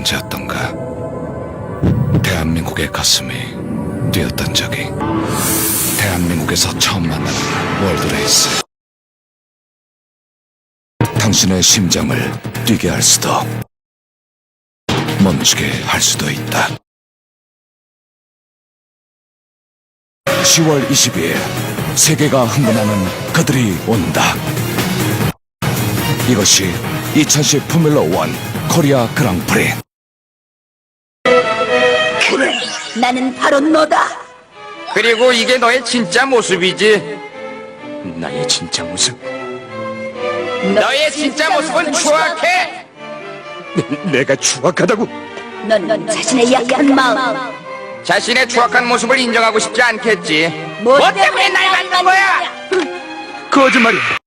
언제였던가? 대한민국의 가슴이 뛰었던 적이 대한민국에서 처음 만나는 월드레이스. 당신의 심장을 뛰게 할 수도 멈추게 할 수도 있다. 10월 22일 세계가 흥분하는 그들이 온다. 이것이 2010 포뮬러 1 코리아 그랑프리 나는 바로 너다. 그리고 이게 너의 진짜 모습이지. 나의 진짜 모습. 너의 진짜 모습은 추악해. 내가 추악하다고? 넌, 넌 자신의 약한 마음. 자신의 추악한 모습을 인정하고 싶지 않겠지. 뭐뭐 때문에 날 만난 거야? 거짓말이야.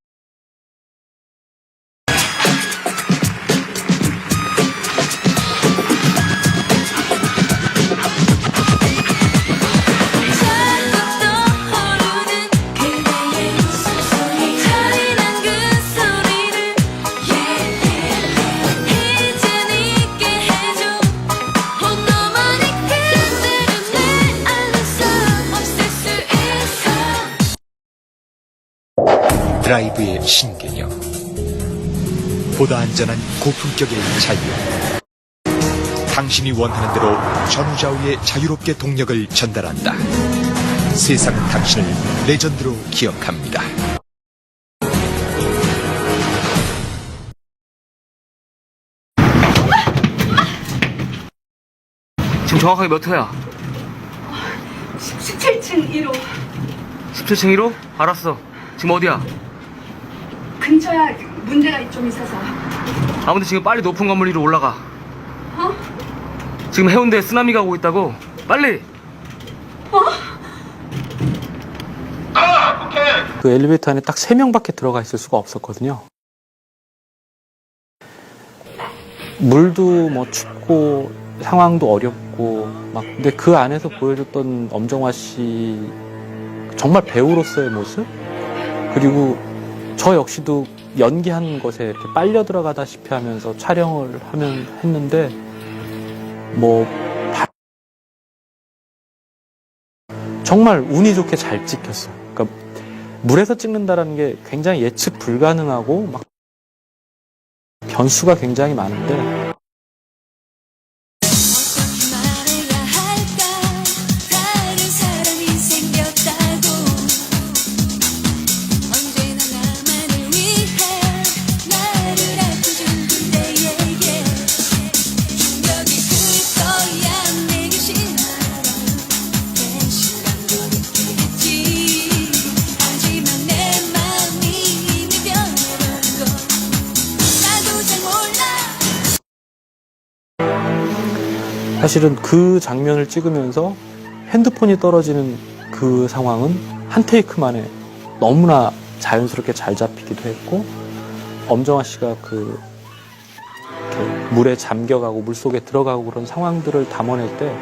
드라이브의 신개념 보다 안전한 고품격의 자유 당신이 원하는 대로 전후좌우의 자유롭게 동력을 전달한다 세상은 당신을 레전드로 기억합니다 지금 정확하게 몇 호야? 17층 1호 17층 1호? 알았어. 지금 어디야? 근처야 문제가 좀 있어서 아무튼 지금 빨리 높은 건물 위로 올라가. 어? 지금 해운대에 쓰나미가 오고 있다고. 빨리! 그 엘리베이터 안에 딱세 명밖에 들어가 있을 수가 없었거든요. 물도 뭐 춥고 상황도 어렵고 막 근데 그 안에서 보여줬던 엄정화 씨 정말 배우로서의 모습 그리고 저 역시도 연기한 것에 이렇게 빨려 들어가다시피 하면서 촬영을 하면 했는데 뭐 다- 정말 운이 좋게 잘 찍혔어요. 그러니까 물에서 찍는다라는 게 굉장히 예측 불가능하고 막 변수가 굉장히 많은데 사실은 그 장면을 찍으면서 핸드폰이 떨어지는 그 상황은 한 테이크 만에 너무나 자연스럽게 잘 잡히기도 했고 엄정화 씨가 그 물에 잠겨가고 물 속에 들어가고 그런 상황들을 담아낼 때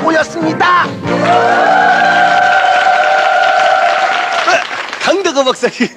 모였습니다. 강덕호 박사님.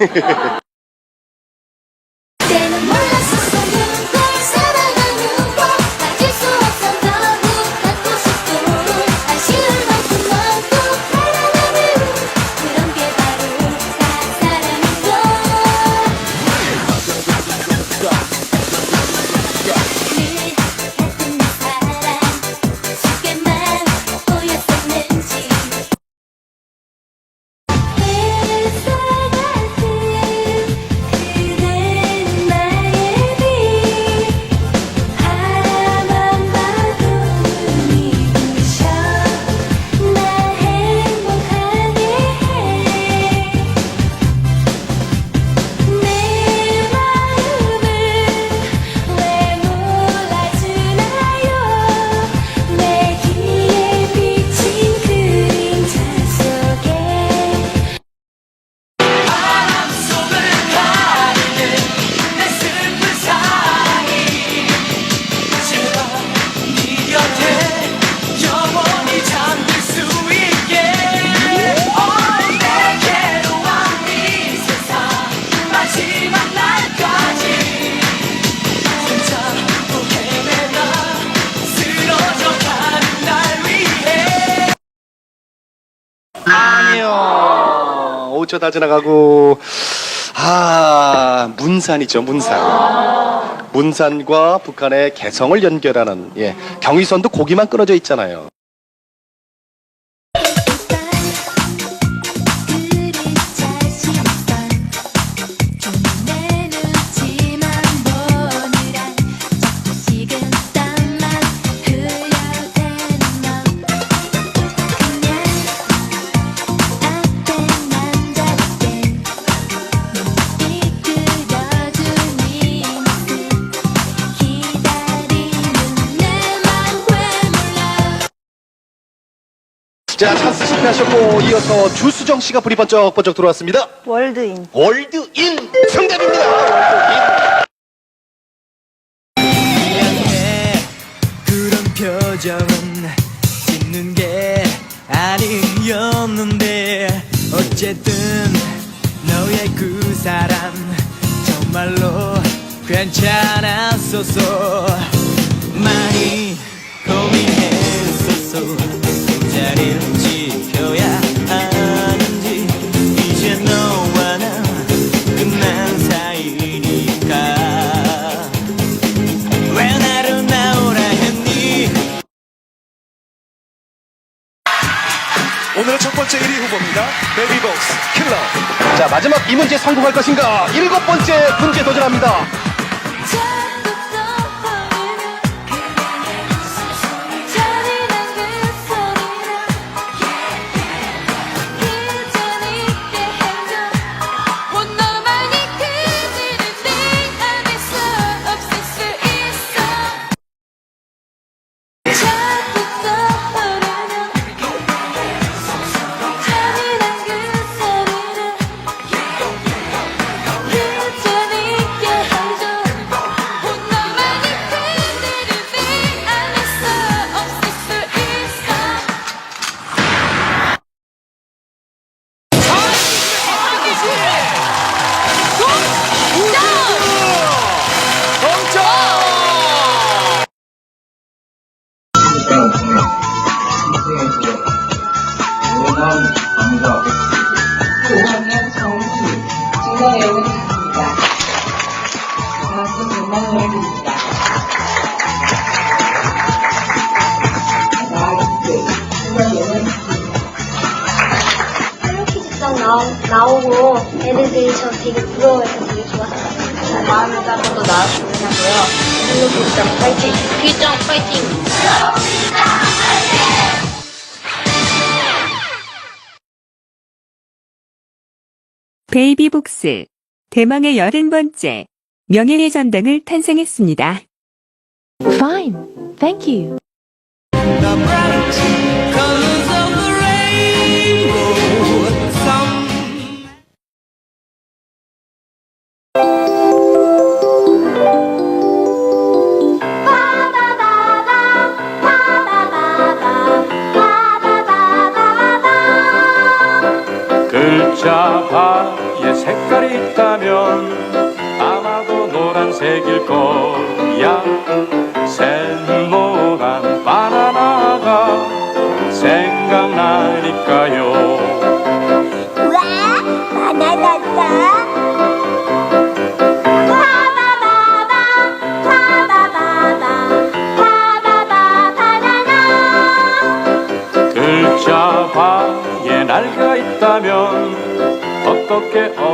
아니요. 5초 다 지나가고. 아, 문산이죠, 문산. 문산과 북한의 개성을 연결하는, 예. 경의선도 고기만 끊어져 있잖아요. 자, 찬스 실패하셨고, 이어서 주수정 씨가 불이 번쩍번쩍 들어왔습니다. 월드인. 월드인! 정답입니다! 월드인! 그런 표정은 짓는 게 아니었는데 어쨌든 너의 그 사람 정말로 괜찮았었어 많이 고민했었어 그 자리를 오늘의 첫 번째 1위 후보입니다. 베이비복스 킬러. 자, 마지막 이 문제 성공할 것인가? 일곱 번째 문제 도전합니다. 애들이 저 되게 부러워해서 되게 좋았어요. 마음을 따서도 나왔으면 하고요. 헬로키즈성 파이팅! 귀정 파이팅! 베이비복스 대망의 80번째 명예의 전당을 탄생했습니다. Fine, thank you. 어떻